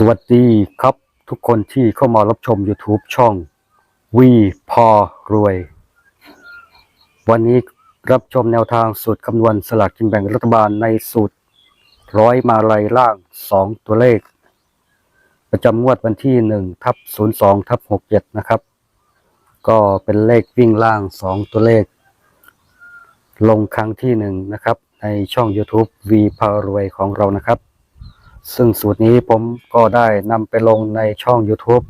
สวัสดีครับทุกคนที่เข้ามารับชม YouTube ช่องวีพอรวย วันนี้รับชมแนวทางสูตรคำนวณสลากกินแบ่งรัฐบาลในสูตรร้อยมาลัยล่าง 2 ตัวเลข ประจำงวดวันที่1ทับ02ทับ67 นะครับ ก็เป็นเลขวิ่งล่าง 2 ตัวเลข ลงครั้งที่ 1 นะครับ ในช่อง YouTube วีพารวยของเรานะครับ ซึ่งสูตรนี้ผมก็ได้นำไปลงในช่อง YouTube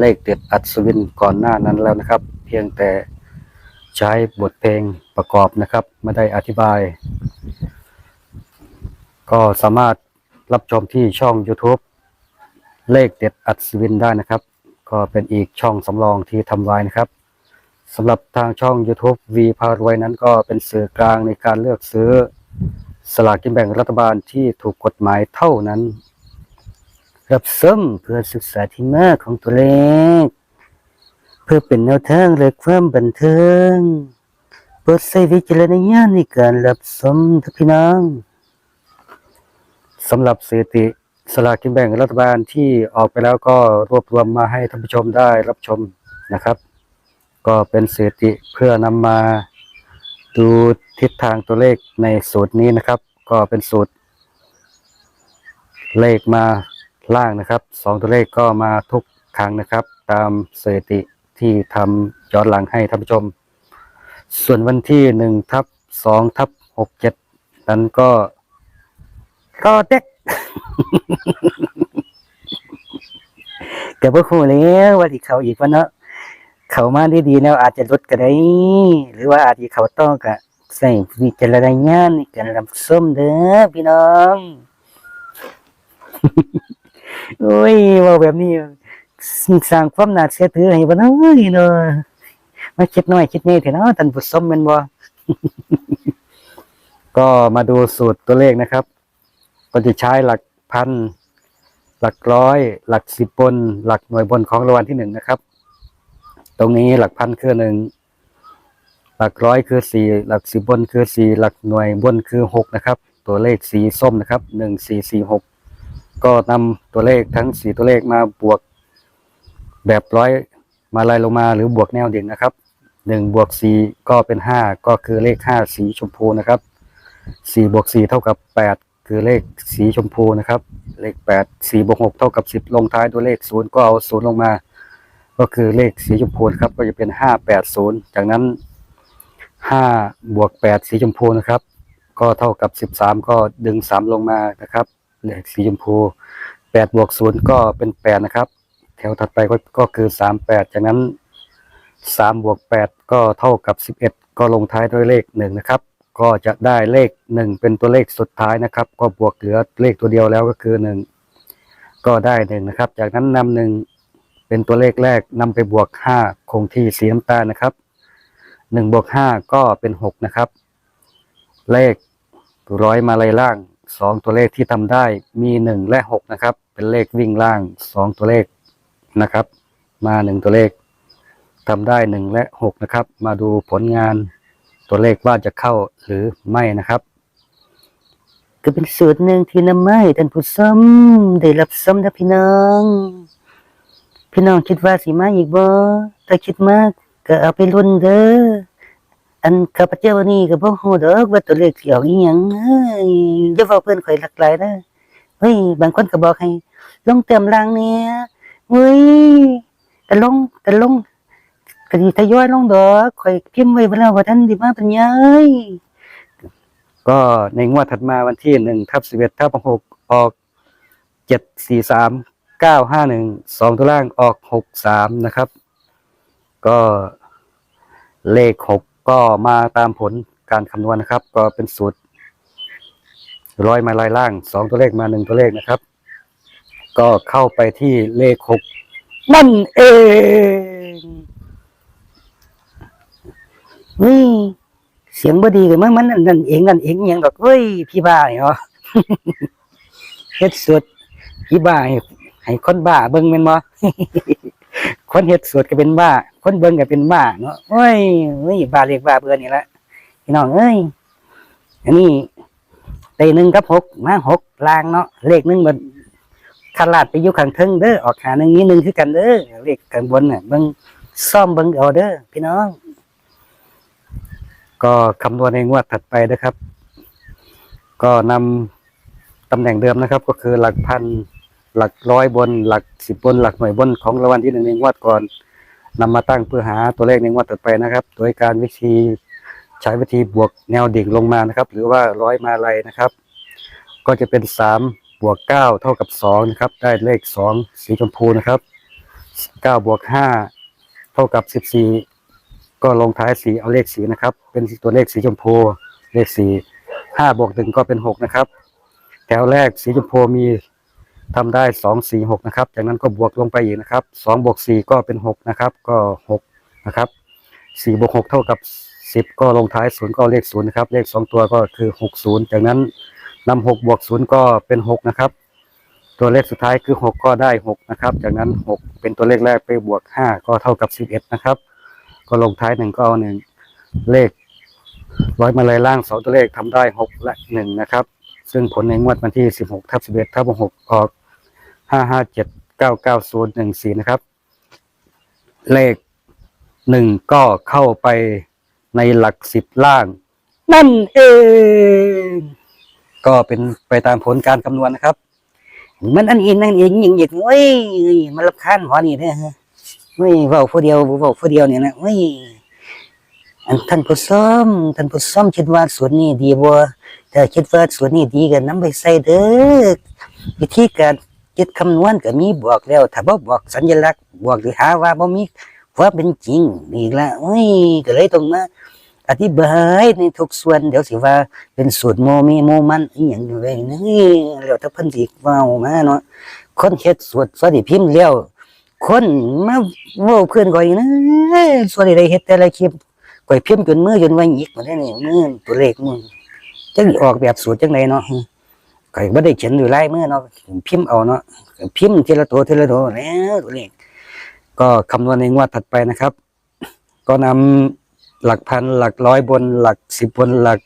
เลขเด็ดอัศวินก่อนหน้านั้นแล้วนะครับ เพียงแต่ใช้บทเพลงประกอบนะครับไม่ได้อธิบาย ก็สามารถรับชมที่ช่อง YouTube เลขเด็ดอัศวินได้นะครับ ก็เป็นอีกช่องสำรองที่ทำไว้นะครับสำหรับทางช่อง YouTube V พารวยนั้นก็เป็นสื่อกลางในการเลือกซื้อ สลากกินแบ่งรัฐบาลที่ถูกกฎหมายเท่านั้น รับส้มเพื่อศึกษาที่มาของตัวเลข เพื่อเป็นแนวทางและความบันเทิงโปรดใช้วิจารณญาณในการรับชมทุกพี่น้องสำหรับสถิติสลากกินแบ่งรัฐบาลที่ออกไปแล้วก็รวบรวมมาให้ท่านผู้ชมได้รับชมนะครับ ก็เป็นสถิติเพื่อนำมาดูทิศทางตัวเลขในสูตรนี้นะครับ ก็เป็นสูตร เลขมาล่างนะครับสองตัวเลขก็มาทุกครั้งนะครับ ตามสถิติที่ทำย้อนหลังให้ท่านผู้ชม ส่วนวันที่หนึ่งทับสองทับหกเจ็ดนั้นก็รอเด็กแต่พวกคุณแล้วว่าที่เขาอีกวันเนาะเขามาด้ดีแล้วอาจจะลดก็ได้ หรือว่าอาจจะเขาต้องกะ ใส่วิจารณญาณในการรับส้มเด้อพี่น้องโอ้ยว่าแบบนี้สร้างความน่าเชื่อถือให้บ่เนเอ้ยเนาะมาคิดน้อยคิดนี่เถอะเนาะท่านผู้ชมม่นบ่ก็มาดูสูตรตัวเลขนะครับ ก็จะใช้หลักพัน หลักร้อย หลักสิบบน หลักหน่วยบนของรางวัลที่หนึ่งนะครับ ตรงนี้หลักพันคือหนึ่ง ลักร้อยคือสี่หลักสิบบนคือสี่หลักหน่วยบนคือหกนะครับ ตัวเลขสีส้มนะครับหนึ่งสี่สี่หกก็นำตัวเลขทั้งสี่ตัวเลขมาบวก แบบร้อยมาไล่ลงมาหรือบวกแนวดิ่งนะครับหนึ่งบวกสี่ก็เป็นห้าก็คือเลขห้าสีชมพูนะครับสี่บวกสี่เท่ากับแปดคือเลขสีชมพูนะครับ เลขแปดสี่บวกหกเท่ากับสิบลงท้ายตัวเลขศูนย์ก็เอาศูนย์ลงมา ก็คือเลขสีชมพูครับก็จะเป็นห้าแปดศูนย์จากนั้น ห้าบวกแปดสีชมพูนะครับ ก็เท่ากับสิบสามก็ดึงสามลงมานะครับเลขสีชมพูแปดบวกศูนย์ก็เป็นแปดนะครับ แถวถัดไปก็ก็คือสามแปดจากนั้นสามบวกแปดก็เท่ากับสิบเอ็ดก็ลงท้ายด้วยเลขหนึ่งนะครับ ก็จะได้เลขหนึ่งเป็นตัวเลขสุดท้ายนะครับ ก็บวกเหลือเลขตัวเดียวแล้วก็คือหนึ่งก็ได้หนึ่งนะครับ จากนั้นนำหนึ่งเป็นตัวเลขแรกนำไปบวกห้าคงที่สีน้ำตาลนะครับ หนึ่งบวกห้าก็เป็นหกนะครับ เลขร้อยมาลายล่างสองตัวเลขที่ทำได้มีหนึ่งและหกนะครับ เป็นเลขวิ่งล่างสองตัวเลขนะครับ มาหนึ่งตัวเลขทำได้หนึ่งและหกนะครับ มาดูผลงานตัวเลขว่าจะเข้าหรือไม่นะครับ ก็เป็นสูตรหนึ่งที่นำมาให้ท่านผู้ชมได้รับชมนะพี่น้อง พี่น้องคิดว่าสิมาอีกบ่ถ้าคิดมาก ก็เอาไปลุ้นเด้ออันข้าพเจ้านี่ก็บ่ฮู้ดอกว่าตัวเลขสิออกอีหยังเอ้ยอย่าเว้าเพิ่นข่อยหลากหลายเด้อเฮ้ยบางคนก็บอกให้ลงเติมรางเนี่ยเฮ้ยแต่ลงแต่ลงก็สิทยอยลงดอกข่อยพิมพ์ไว้บ่แล้วว่าท่านสิมาเป็นหยังก็ในงวดถัดมาวันที่1ทับ11ทับ6ออกเจ็ดสี่สามเก้าห้าหนึ่งสองตัวล่างออกหกสามนะครับ ก็เลขหกก็มาตามผลการคำนวณนะครับ ก็เป็นสูตรร้อยมาลายล่างสองตัวเลขมาหนึ่งตัวเลขนะครับ ก็เข้าไปที่เลขหกนั่นเองนี่เสียงบดีกันมั้งมันนั่นเองนั่นเองอย่างดอกเฮ้ยพี่บ้าเหรอเฮ็ดสุดพี่บ้าให้ให้คนบ้าเบิ่งแม่นบ่ คนเฮ็ดสวดก็เป็นบ้า คนเบิ่งก็เป็นบ้าเนาะโอ้ยเฮ้ยบ้าเรียกบ้าเบื่อนี่แหละพี่น้องเอ้ยอันนี้เตหนึ่งกับหกมาหกลางเนาะเลขหนึ่งมันขลาดไปอยู่ข้างเทิงเด้อออกหาหนึ่งนี้หนึ่งคือกันเด้อเลขข้างบนน่ะเบิ่งซ่อมเบิ่งเอาเด้อพี่น้อง ก็คำนวณในงวดถัดไปนะครับ ก็นำตำแหน่งเดิมนะครับ ก็คือหลักพัน หลักร้อยบนหลักสิบบนหลักหน่วยบนของรางวัลที่หนึ่งในงวดก่อนนำมาตั้งเพื่อหาตัวเลขในงวดถัดไปนะครับ โดยการวิธีใช้วิธีบวกแนวดิ่งลงมานะครับ หรือว่าร้อยมาลัยนะครับ ก็จะเป็นสามบวกเก้าเท่ากับสองนะครับ ได้เลขสองสีชมพูนะครับเก้าบวกห้าเท่ากับสิบสี่ก็ลงท้ายสีเอาเลขสีนะครับ เป็นตัวเลขสีชมพูเลขสี่ห้าบวกหนึ่งก็เป็นหกนะครับ แถวแรกสีชมพูมี ทำได้สองสี่หกนะครับ จากนั้นก็บวกลงไปอีกนะครับสองบวกสี่ก็เป็นหกนะครับ ก็หกนะครับสี่บวกหกเท่ากับสิบก็ลงท้ายศูนย์ก็เลขศูนย์นะครับ เลขสองตัวก็คือหกศูนย์จากนั้นนำหกบวกศูนย์ก็เป็นหกนะครับ ตัวเลขสุดท้ายคือหกก็ได้หกนะครับ จากนั้นหกเป็นตัวเลขแรกไปบวกห้าก็เท่ากับสิบเอ็ดนะครับ ก็ลงท้ายหนึ่งก็เอาหนึ่งเลขร้อยมาเลยล่างสองตัวเลขทำได้หกและหนึ่งนะครับ ซึ่งผลในงวดวันที่สิบหกทับสิบเอ็ดทับหกออกห้าห้าเจ็ดเก้าเก้าศูนย์หนึ่งสี่นะครับ เลขหนึ่งก็เข้าไปในหลักสิบล่าง นั่นเอง ก็เป็นไปตามผลการคำนวณนะครับ มันอันอินนั่นเองย่างอย่างเว้ยมันรับค้านหัวนี่เนี่ยเว้ยเว้าผู้เดียวเว้าผู้เดียวเนี่ยนะเว้ย อันท่านผู้ชมท่านผู้ชมคิดว่าสวนนี้ดีบ่ถ้าคิดว่าสวนนี้ดีก็นำไปใส่เด้อวิธีการคิดคำนวณก็มีบอกแล้ว ถ้าบ่บอกสัญลักษณ์บอกหรือหาว่าบ่มีความเป็นจริงนี่ละโอ้ยก็เลยต้องมาอธิบายในทุกส่วน เดี๋ยวสิว่าเป็นสูตรโมมีโมมันอีหยังอยู่เลยนี่แล้วถ้าเพิ่นสิเว้ามาเนาะคนเฮ็ดสูตรสวัสดิพิมพ์แล้วคนมาเว้าเพื่อนก่อยนะสวัสดิได้เฮ็ดแต่ละคลิป อยพิมพ์จนมือจนว่าหยิกมาได้นี่มือตัวเลขมือจังออกแบบสูตรจังไดเนาะก่อยบ่ได้เขียนอยู่ลายมือเนาะพิมพ์เอาเนาะพิมพ์ทีละตัวทีละตัวแล้วตัวเลขก็คำนวณในงวดถัดไปนะครับ ก็นำหลักพันหลักร้อยบนหลักสิบบนหลัก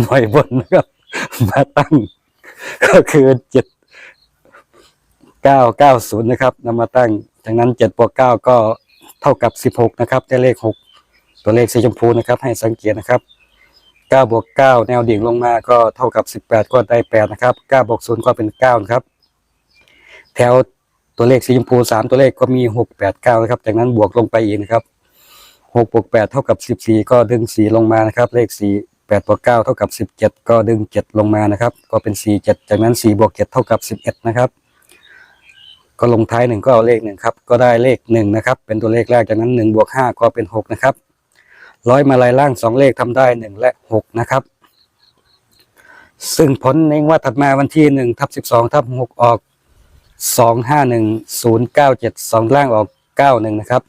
หน่วยบนนะครับมาตั้ง ก็คือเจ็ดเก้าเก้าศูนย์นะครับนำมาตั้งจากนั้นเจ็ดบวกเก้าก็เท่ากับสิบหกนะครับได้เลขหก ตัวเลขสีชมพูนะครับ ให้สังเกตนะครับ9บวก9แนวดิ่งลงมาก็เท่ากับ 18 ก็ได้ 8 นะครับ9บวก0ก็เป็น9นะครับ แถวตัวเลขสีชมพู 3 ตัวเลขก็มี 6 8 9 นะครับ จากนั้นบวกลงไปอีกนะครับ6บวก8เท่ากับ 14 ก็ดึง 4 ลงมานะครับ เลข 4 8บวก9เท่ากับ 17 ก็ดึง 7 ลงมานะครับ ก็เป็น 4 7 จากนั้น4บวก7เท่ากับ 11 นะครับ ก็ลงท้ายหนึ่งก็เอาเลขหนึ่งครับ ก็ได้เลขหนึ่งนะครับ เป็นตัวเลขแรก จากนั้นหนึ่งบวกห้าก็เป็นหกนะครับ ร้อยมาลายล่างสองเลขทำได้หนึ่งและหกนะครับ ซึ่งผลในงวดถัดมาวันที่หนึ่งทับสิบสองทับหกออกสองห้าหนึ่งศูนย์เก้าเจ็ดสองล่างออกเก้าหนึ่งนะครับ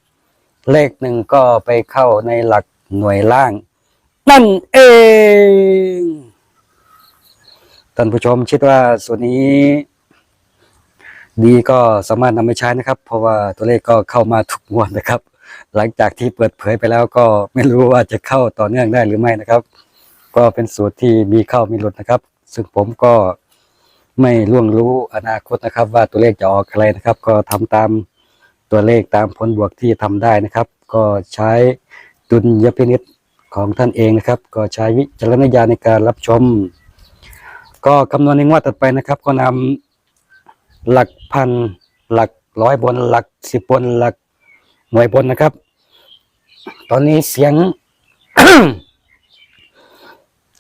เลขหนึ่งก็ไปเข้าในหลักหน่วยล่าง นั่นเองท่านผู้ชมคิดว่าส่วนนี้ดีก็สามารถนำไปใช้นะครับ เพราะว่าตัวเลขก็เข้ามาทุกงวดนะครับ หลังจากที่เปิดเผยไปแล้วก็ไม่รู้ว่าจะเข้าต่อเนื่องได้หรือไม่นะครับ ก็เป็นสูตรที่มีเข้ามีหลุดนะครับ ซึ่งผมก็ไม่ล่วงรู้อนาคตนะครับ ว่าตัวเลขจะออกอะไรนะครับ ก็ทำตามตัวเลขตามผลบวกที่ทำได้นะครับ ก็ใช้ดุลยพินิษของท่านเองนะครับ ก็ใช้วิจารณญาณในการรับชม ก็คำนวณในงวดต่อไปนะครับ ก็นำหลักพันหลักร้อยบนหลักสิบบนหลัก หน่วยบนนะครับ ตอนนี้เสียง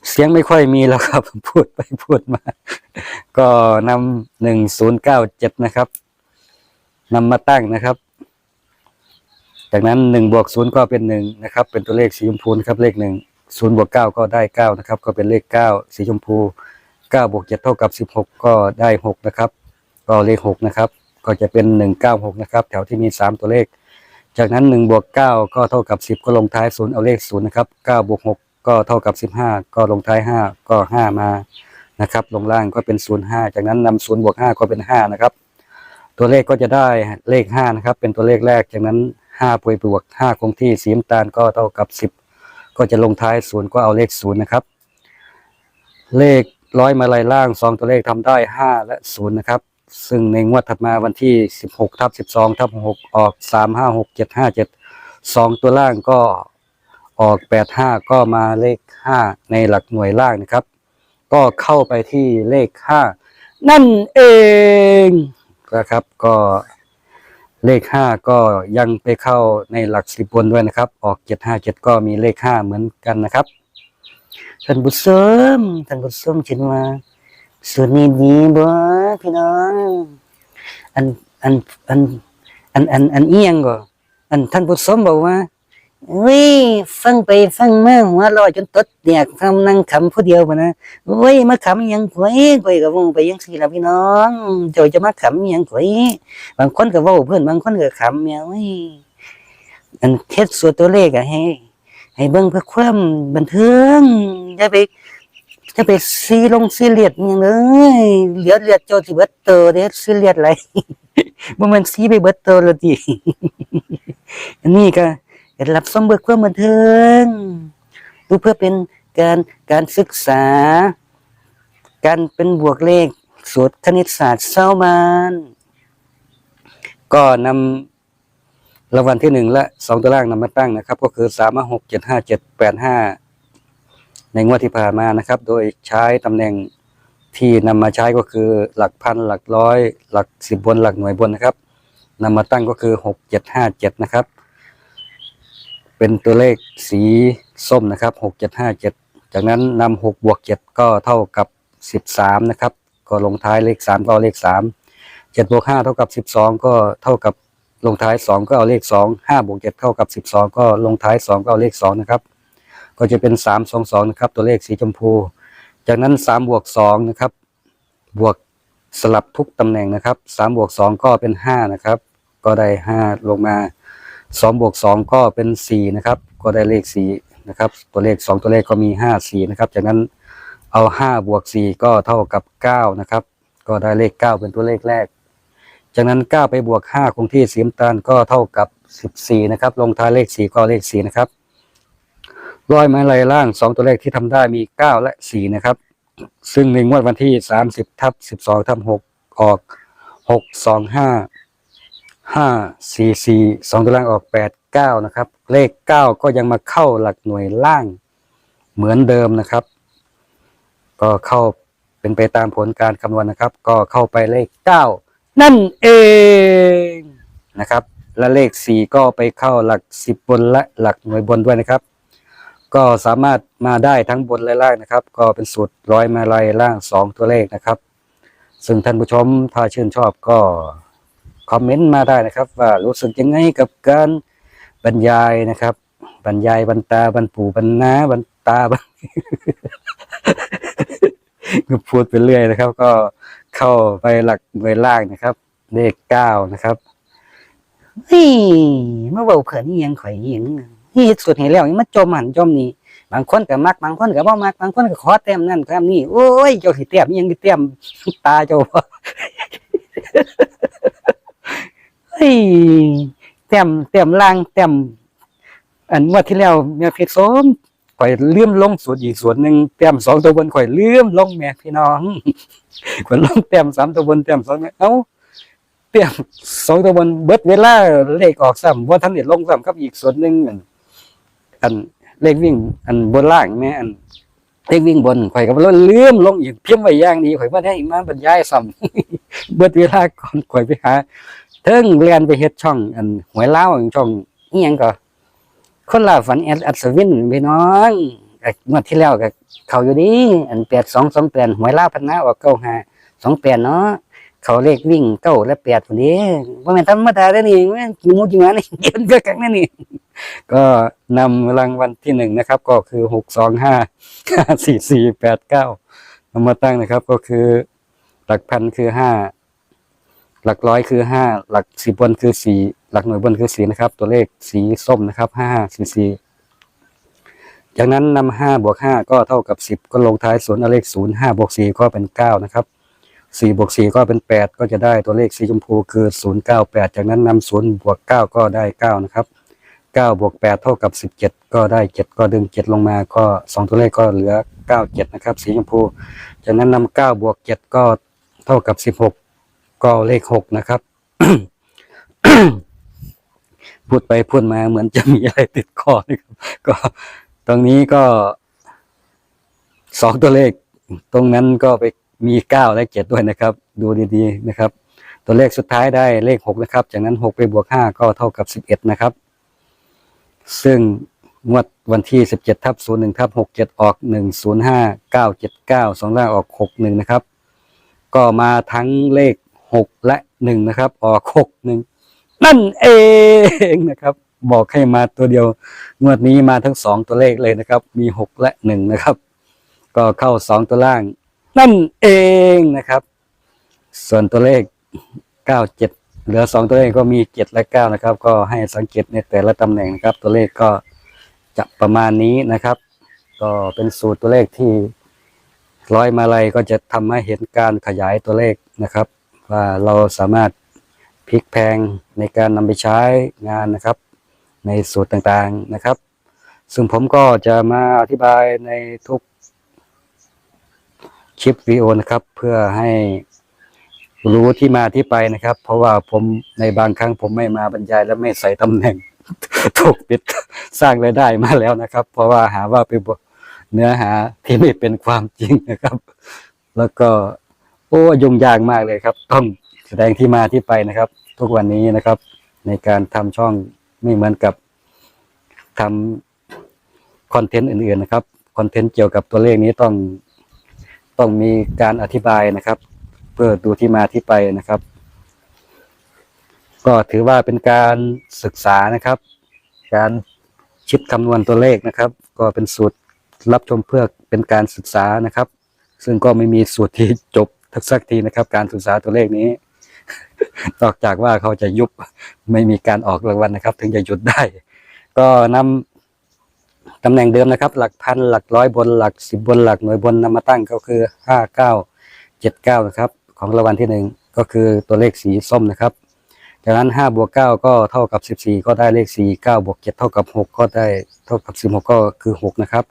เสียงไม่ค่อยมีแล้วครับ พูดไปพูดมา ก็นำหนึ่งศูนย์เก้าเจ็ดนะครับนำมาตั้งนะครับ จากนั้นหนึ่งบวกศูนย์ก็เป็นหนึ่งนะครับ เป็นตัวเลขสีชมพูนะครับ เลขหนึ่งศูนย์บวกเก้าก็ได้เก้านะครับ ก็เป็นเลขเก้าสีชมพูเก้าบวกเจ็ดเท่ากับสิบหกก็ได้หกนะครับ ก็เลขหกนะครับ ก็จะเป็นหนึ่งเก้าหกนะครับ แถวที่มีสามตัวเลข จากนั้นหนึ่งบวกเก้าก็เท่ากับสิบก็ลงท้ายศูนย์เอาเลขศูนย์นะครับเก้าบวกหกก็เท่ากับสิบห้าก็ลงท้ายห้าก็ห้ามานะครับ ลงล่างก็เป็นศูนย์ห้าจากนั้นนำศูนย์บวกห้าก็เป็นห้านะครับ ตัวเลขก็จะได้เลขห้านะครับ เป็นตัวเลขแรก จากนั้นห้าบวกบวกห้าคงที่สีน้ำตาลก็เท่ากับสิบก็จะลงท้ายศูนย์ก็เอาเลขศูนย์นะครับ เลขร้อยมาลายล่างสองตัวเลขทำได้ห้าและศูนย์นะครับ ซึ่งในงวดถัดมาวันที่ 16ทับ12ทับ6ออก 3 5 6 7 5 7 2 ตัวล่างก็ออก 8 5 ก็มาเลข 5 ในหลักหน่วยล่างนะครับ ก็เข้าไปที่เลข 5 นั่นเองนะครับก็เลข 5 ก็ยังไปเข้าในหลักสิบบนด้วยนะครับ ออก 757 ก็มีเลข 5 เหมือนกันนะครับท่านผู้ชมท่านผู้ชมคิดว่า ส่วนนี้ดีบ่พี่น้องอันอันอันอันอันอันเอียงก็อันท่านผู้ชมบอกว่าวิฟังไปฟังมาหัวเรอจนตดแดกคำนั่งขำผู้เดียวปะนะเว้ยมาขำยังข่อยข่อยก็วงไปยังสี่ละพี่น้องเจ้าจะมาขำยังข่อยบางคนก็ว้าเพื่อนบางคนก็ขำแมวเว้ยอันเทศส่วนตัวเลขอะให้ให้เบิ่งเพื่อความบันเทิงอย่าไป จะไปซีลงซีเรียสอย่างเลยเหลือเลือดโจสิเบิดเตอร์เด้ซีเรียสอะไรบ่แมันซีไปเบิดเตอแล้วติอันนี้ก็รับสมเบิกความบันเทิงดูเพื่อเป็นการการศึกษา การเป็นบวกเลขสูตรคณิตศาสตร์เศร้ามันก็นำรางวัลที่หนึ่งและสองตัวล่างนำมาตั้งนะครับ ก็คือสามหกเจ็ดห้าเจ็ดแปดห้า ในงวดที่ผ่านมานะครับ โดยใช้ตำแหน่งที่นำมาใช้ก็คือหลักพันหลักร้อย หลักสิบบนหลักหน่วยบนนะครับนำมาตั้งก็คือหกเจ็ดห้าเจ็ดนะครับ เป็นตัวเลขสีส้มนะครับหกเจ็ดห้าเจ็ดจากนั้นนำหกบวกเจ็ดก็เท่ากับสิบสามนะครับ ก็ลงท้ายเลขสามก็เอาเลขสามเจ็ดบวกห้าเท่ากับสิบสองก็เท่ากับลงท้ายสองก็เอาเลขสองห้าบวกเจ็ดเท่ากับสิบสองก็ลงท้ายสองก็เอาเลขสองนะครับ ก็จะเป็นสามสองสองนะครับ ตัวเลขสีชมพู จากนั้นสามบวกสองนะครับ บวกสลับทุกตำแหน่งนะครับสามบวกสองก็เป็นห้านะครับ ก็ได้ห้าลงมาสองบวกสองก็เป็นสี่นะครับ ก็ได้เลขสี่นะครับ ตัวเลขสองตัวเลขก็มีห้าสี่นะครับ จากนั้นเอาห้าบวกสี่ก็เท่ากับเก้านะครับ ก็ได้เลขเก้าเป็นตัวเลขแรก จากนั้นเก้าไปบวกห้าคงที่สีน้ำตาลก็เท่ากับสิบสี่นะครับ ลงท้ายเลขสี่ก็เลขสี่นะครับ ร้อยไม้ลายล่างสองตัวเลขที่ทำได้มีเก้าและสี่นะครับ ซึ่งในงวดวันที่สามสิบทับสิบสองทับหกออกหกสองห้าห้าสี่สี่สองตัวล่างออกแปดเก้านะครับ เลขเก้าก็ยังมาเข้าหลักหน่วยล่างเหมือนเดิมนะครับ ก็เข้าเป็นไปตามผลการคำนวณนะครับ ก็เข้าไปเลขเก้านั่นเองนะครับ และเลขสี่ก็ไปเข้าหลักสิบบนและหลักหน่วยบนด้วยนะครับ ก็สามารถมาได้ทั้งบนและล่างนะครับ ก็เป็นสูตรร้อยมาลายล่างสองตัวเลขนะครับ ซึ่งท่านผู้ชมถ้าชื่นชอบก็คอมเมนต์มาได้นะครับ ว่ารู้สึกยังไงกับการบรรยายนะครับ บรรยายบรรตาบรรปู่บรรณาบรรตาบรรพูดไปเรื่อยนะครับ ก็เข้าไปหลักหน่วยล่างนะครับ เลขเก้านะครับเฮ้ยมาเบาเขินยังข่อยยัง นี่สุดเห็นแล้วยังมาจมหันจมนี่บางคนก็มักบางคนก็บ่มักบางคนก็ขอแต้มนั่นแต้มนี่โอ้ยเจ้าสิแต้มยังสิแต้มตาเจ้าเฮ้ยแต้มแต้มล่างแต้มอันเมื่อที่แล้วแม่เพชรสมข่อยเลื่อมลงสวนอีกส่วนหนึ่งแต้มสองตัวบนข่อยเลื่อมลงแม่พี่น้องข่อยลงแต้มสามตัวบนแต้มสองเอ้าแต้มสองตัวบนเบิดเวลาเลขออกซ้ำว่าท่านเด็ดลงซ้ำกับอีกส่วนหนึ่ง อันเลขวิ่ง อันบนล่างแม่อันเลขวิ่งบนข่อยก็บ่เลื่อมลงอีกเพียงไว้อย่างดีข่อยว่าได้มาบรรยายซ้ำเบิดเวลาก่อนข่อยไปหาเทิงเรียนไปเฮ็ดช่อง อันหวยเล่าช่องอีหยังก็คนลาฝันแอดอัศวินพี่น้องก็งวดที่แล้วก็เขาอยู่ดีอันแปดสองสองแปดหวยเล่าพันนาออกเก้าหาสองแปดเนาะ เขาเลขวิ่งเก้าและแปดคนนี้ว่าแม่นธรรมดาได้อนี่แม่นกินหมูจิงหวานี่เย็นก็กักนั่นนี่ก็นำรางวัลที่หนึ่งนะครับ ก็คือหกสองห้าสี่สี่แปดเก้านำมาตั้งนะครับ ก็คือหลักพันคือห้าหลักร้อยคือห้าหลักสิบบนคือสี่หลักหน่วยบนคือสี่นะครับ ตัวเลขสีส้มนะครับห้าสี่สี่จากนั้นนำห้าบวกห้าก็เท่ากับสิบก็ลงท้ายส่วนเอาเลขศูนย์ห้าบวกสี่ก็เป็นเก้านะครับ สี่บวกสี่ก็เป็นแปดก็จะได้ตัวเลขสีชมพูคือศูนย์เก้าแปดจากนั้นนำศูนย์บวกเก้าก็ได้เก้านะครับเก้าบวกแปดเท่ากับสิบเจ็ดก็ได้เจ็ดก็ดึงเจ็ดลงมาก็สองตัวเลขก็เหลือเก้าเจ็ดนะครับสีชมพู จากนั้นนำเก้าบวกเจ็ดก็เท่ากับสิบหกก็เลขหกนะครับพูดไปพูดมาเหมือนจะมีอะไรติดคอนะครับก็ตรงนี้ก็สองตัวเลข ตรงนั้นก็ไป มีเก้าและเจ็ดด้วยนะครับ ดูดีๆนะครับ ตัวเลขสุดท้ายได้เลขหกนะครับ จากนั้นหกไปบวกห้าก็เท่ากับสิบเอ็ดนะครับ ซึ่งงวดวันที่สิบเจ็ดทับศูนย์หนึ่งทับหกเจ็ดออกหนึ่งศูนย์ห้าเก้าเจ็ดเก้าสองล่างออกหกหนึ่งนะครับ ก็มาทั้งเลขหกและหนึ่งนะครับ ออกหกหนึ่งนั่นเองนะครับ บอกให้มาตัวเดียว งวดนี้มาทั้งสองตัวเลขเลยนะครับ มีหกและหนึ่งนะครับ ก็เข้าสองตัวล่าง นั่นเองนะครับ ส่วนตัวเลขเก้าเจ็ดเหลือสองตัวเลขก็มีเจ็ดและเก้านะครับ ก็ให้สังเกตในแต่ละตำแหน่งนะครับ ตัวเลขก็จะประมาณนี้นะครับ ก็เป็นสูตรตัวเลขที่ร้อยมาลัยก็จะทำให้เห็นการขยายตัวเลขนะครับ ว่าเราสามารถพลิกแพงในการนำไปใช้งานนะครับ ในสูตรต่างๆนะครับ ซึ่งผมก็จะมาอธิบายในทุก คลิปวิดีโอนะครับ เพื่อให้รู้ที่มาที่ไปนะครับ เพราะว่าผมในบางครั้งผมไม่มาบรรยายและไม่ใส่ตำแหน่งถูกปิดสร้างรายได้มาแล้วนะครับ เพราะว่าหาว่าเป็นเนื้อหาที่ไม่เป็นความจริงนะครับ แล้วก็โอ้ยุ่งยากมากเลยครับ ต้องแสดงที่มาที่ไปนะครับ ทุกวันนี้นะครับ ในการทำช่องไม่เหมือนกับทำคอนเทนต์อื่นๆนะครับคอนเทนต์เกี่ยวกับตัวเลขนี้ต้อง ต้องมีการอธิบายนะครับ เพื่อดูที่มาที่ไปนะครับ ก็ถือว่าเป็นการศึกษานะครับ การคิดคำนวณตัวเลขนะครับ ก็เป็นสูตรรับชมเพื่อเป็นการศึกษานะครับ ซึ่งก็ไม่มีสูตรที่จบทักสักทีนะครับ การศึกษาตัวเลขนี้นอกจากว่าเขาจะยุบไม่มีการออกรางวัลนะครับ ถึงจะหยุดได้ ก็นำ ตำแหน่งเดิมนะครับ หลักพันหลักร้อยบนหลักสิบบนหลักหน่วยบนนำมาตั้งก็คือห้าเก้าเจ็ดเก้านะครับ ของรางวัลที่หนึ่งก็คือตัวเลขสีส้มนะครับจากนั้นห้าบวกเก้าก็เท่ากับสิบสี่ก็ได้เลขสี่เก้าบวกเจ็ดเท่ากับหกก็ได้เท่ากับสิบหกก็คือหกนะครับ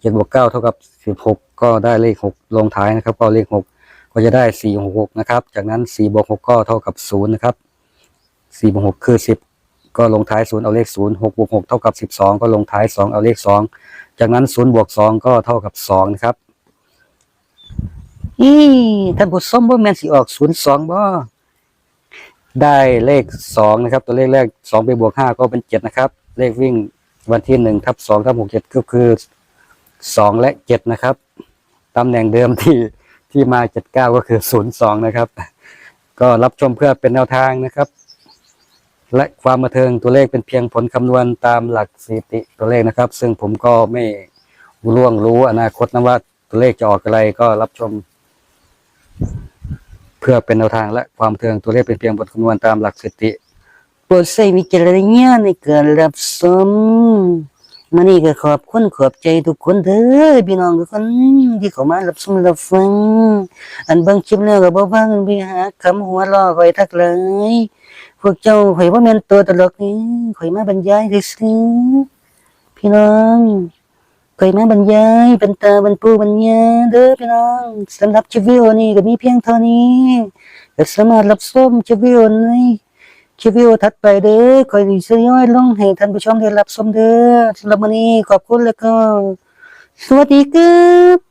เจ็ดบวกเก้าเท่ากับสิบหกก็ได้เลขหกลงท้ายนะครับ ก็เลขหกก็จะได้สี่หกหกนะครับ จากนั้นสี่บวกหกก็เท่ากับศูนย์นะครับสี่บวกหกคือสิบ ก็ลงท้ายศูนย์เอาเลขศูนย์หกบวกหกเท่ากับสิบสองก็ลงท้ายสองเอาเลขสองจากนั้นศูนย์บวกสองก็เท่ากับสองนะครับอีท่านผู้ชมบ่แม่นสิออกศูนย์สองบ่ได้เลขสองนะครับ ตัวเลขแรกสองไปบวกห้าก็เป็นเจ็ดนะครับ เลขวิ่งวันที่หนึ่งทับสองทับหกเจ็ดก็คือสองและเจ็ดนะครับตำแหน่งเดิมที่ที่มาเจ็ดเก้าก็คือศูนย์สองนะครับ ก็รับชมเพื่อเป็นแนวทางนะครับ และความบันเทิงตัวเลขเป็นเพียงผลคำนวณตามหลักสถิติตัวเลขนะครับ ซึ่งผมก็ไม่ร่วงรู้อนาคตนะว่าตัวเลขจะออกอะไรก็รับชม เพื่อเป็นแนวทางและความบันเทิงตัวเลขเป็นเพียงบทคำนวณตามหลักสถิติโปรดใช้วิจารณญาณในการรับชมมานี่ก็ขอบคุณขอบใจทุกคนเด้อพี่น้องทุกคนที่เข้ามารับชมรับฟัง อันบางคลิปแล้วก็บ่ฟังไปหาคำหัวล้อข่อยทักเลย พวกเจ้าข่อยบ่าแม่นตัวตลกนี่ข่อยมาบรรยายซื่อๆพี่น้องข่อยมาบรรยายเป็นตาเป็นปูบรรยาเด้อพี่น้องสำหรับคลิปวิดีโอนี้ก็มีเพียงเท่านี้ก็สามารถรับชมคลิปวิดีโอในคลิปวิดีโอถัดไปเด้อคอยดีช่วยลงให้ท่านผู้ชมได้รับชมเด้อสำหรับวันนี้ขอบคุณแล้วก็สวัสดีครับ